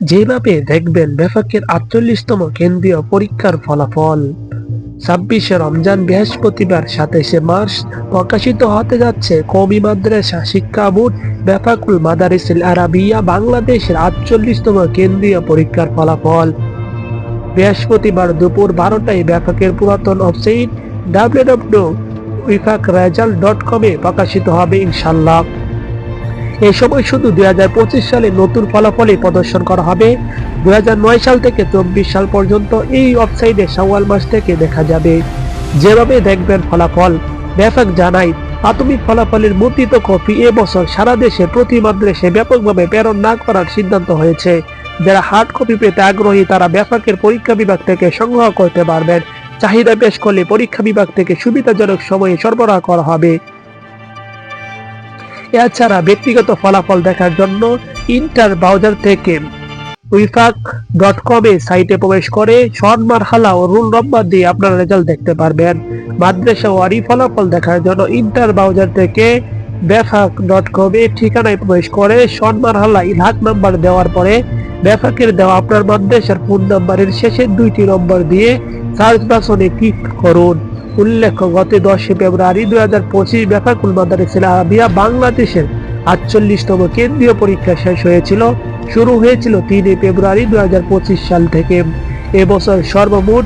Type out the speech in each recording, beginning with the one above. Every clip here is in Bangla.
যেভাবে দেখবেন বেফাকের আটচল্লিশতম কেন্দ্রীয় পরীক্ষার ফলাফল। ছাব্বিশে রমজান বৃহস্পতিবার সাতাইশে মার্চ প্রকাশিত হতে যাচ্ছে কমি মাদ্রাসা শিক্ষা বোর্ড বেফাকুল মাদারিসিল আরাবিয়া বাংলাদেশের আটচল্লিশতম কেন্দ্রীয় পরীক্ষার ফলাফল। বৃহস্পতিবার দুপুর বারোটায় ব্যাপকের পুরাতন ওয়েবসাইট ডাব্লিউডাব্লিউ উইফাক রেজাল্ট ডট কমে প্রকাশিত হবে ইনশাল্লাহ এ সময় শুধু দুই হাজার পঁচিশ সালে নতুন ফলাফলই প্রদর্শন করা হবে। দুই সাল থেকে চব্বিশ সাল পর্যন্ত এই ওয়েবসাইটে সাওয়াল মাস থেকে দেখা যাবে। যেভাবে দেখবেন ফলাফল, ব্যাপক জানাই, প্রাথমিক ফলাফলের মুদ্রিত কপি এবছর সারা দেশে প্রতি মাদ্রাসে ব্যাপকভাবে প্রেরণ না করার সিদ্ধান্ত হয়েছে। যারা হার্ড কপি পেতে আগ্রহী, তারা ব্যাপকের পরীক্ষা বিভাগ থেকে সংগ্রহ করতে পারবেন। চাহিদা পেশ করলে পরীক্ষা বিভাগ থেকে সুবিধাজনক সময়ে সরবরাহ করা হবে। এছাড়া ব্যক্তিগত ফলাফল দেখার জন্য ইন্টার ব্রাউজার থেকে উইফাক ডট কমে সাইটে প্রবেশ করে শর্ট মারহালা ও রুল নম্বর দিয়ে আপনারা রেজাল্ট দেখতে পারবেন। মাদ্রাসা ওয়ারি ফলাফল দেখার জন্য ইন্টার ব্রাউজার থেকে বেফাক ডট কমে ঠিকানায় প্রবেশ করে শর্ট মারহালা ইলহাক নাম্বার দেওয়ার পরে বেফাকের দেওয়া আপনার মাদ্রাসার ফোন নাম্বারের শেষের দুইটি নম্বর দিয়ে সার্চ বাসনে ক্লিক করুন। উল্লেখ্য, গত দশই ফেব্রুয়ারি দুই হাজার পঁচিশ বেফাকুল মাদারিসিল আরাবিয়া বাংলাদেশের আটচল্লিশতম কেন্দ্রীয় পরীক্ষা শেষ হয়েছিল। শুরু হয়েছিল তিনই ফেব্রুয়ারি দুই হাজার পঁচিশ সাল থেকে। এবছর সর্বমোট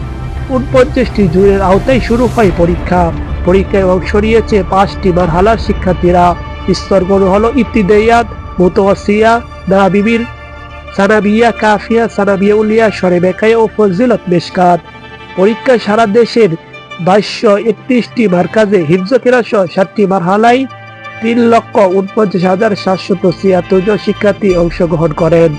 উনপঞ্চাশটি জুনের আওতায় শুরু হয় পরীক্ষা। পরীক্ষায় অংশ নিয়েছে পাঁচটি মারহালার শিক্ষার্থীরা। স্তরগুলো হলো ইফতিদাইয়াত মুতওয়াসিয়া নাবিবির, সানাবিয়া কাফিয়া, সানাবিয়া উলিয়া সরে বেকায় ও ফজিলত মেশকাত। পরীক্ষা সারা দেশের বাইশশো একত্রিশটি মার্কাজে হিফজ সহ সাতটি মারহালায় তিন লক্ষ উনপঞ্চাশ হাজার সাতশত ছিয়াত্তর জন শিক্ষার্থী অংশগ্রহণ করেন।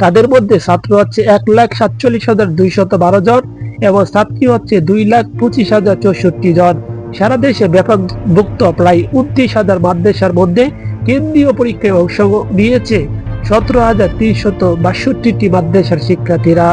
তাদের মধ্যে ছাত্র হচ্ছে এক লাখ সাতচল্লিশ হাজার দুইশত বারো জন এবং ছাত্রী হচ্ছে দুই লাখ পঁচিশ হাজার চৌষট্টি জন। সারা দেশে ব্যাপকভুক্ত প্রায় উনত্রিশ হাজার মাদ্রাসার মধ্যে কেন্দ্রীয় পরীক্ষায় অংশ নিয়েছে সতেরো হাজার তিনশত বাষট্টিটি মাদ্রাসার শিক্ষার্থীরা।